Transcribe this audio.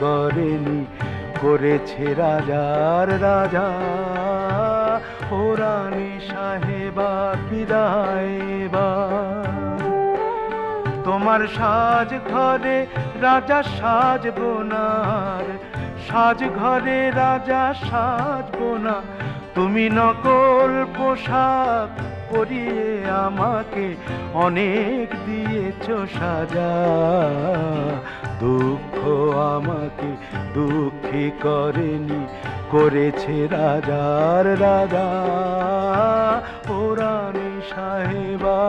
করেনি, করেছে রাজার রাজা। ও রানী সাহেবা বিদায়বা তোমার সাজ ঘরে রাজা সাজবো না আর সাজ ঘরে রাজা সাজবো না তুমি নকল পোশাক পরিয়ে আমাকে অনেক দিয়েছ সাজা। আমাকে দুঃখী করেনি করেছে রাজার রাজা ওরানি রানী সাহেবা।